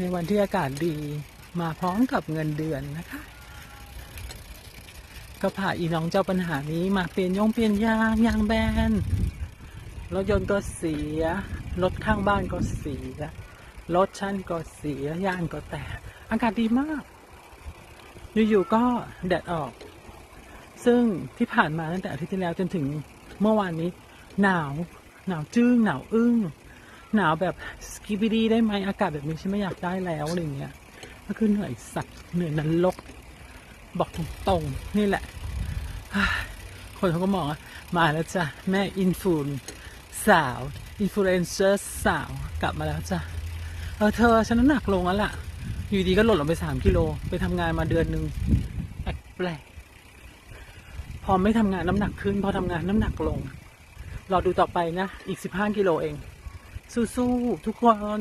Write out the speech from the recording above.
ในวันที่อากาศดีมาพร้อมกับเงินเดือนนะคะ ก็พาอีน้องเจ้าปัญหานี้มาเปลี่ยนยงเปลี่ยนยางยางแบนรถยนต์ก็เสีย รถข้างบ้านก็เสีย รถชั้นก็เสียยางก็แตกอากาศดีมาก อยู่ๆก็แดดออก ซึ่งที่ผ่านมาตั้งแต่อาทิตย์ที่แล้วจนถึงเมื่อวานนี้ หนาวหนาวจึ้งหนาวอึ้ง หนาวแบบสกิบิดีได้ไหมอากาศแบบนี้ฉันไม่อยากได้แล้วอะไรเงี้ยก็คือเหนื่อยสัตว์เหนื่อยนรกบอกตรงๆนี่แหละ คนเขาก็มองว่ามาแล้วจ้ะ แม่อินฟูนสาว อินฟลูเอนเซอร์สาว กลับมาแล้วจ้ะ เออเธอฉันน้ำหนักลงแล้วล่ะ อยู่ดีก็หล่นลงไปสามกิโล ไปทำงานมาเดือนหนึ่งแปลกพอไม่ทำงานน้ำหนักขึ้น พอทำงานน้ำหนักลง รอดูต่อไปนะ อีกสิบห้ากิโลเอง สู้ๆทุกคน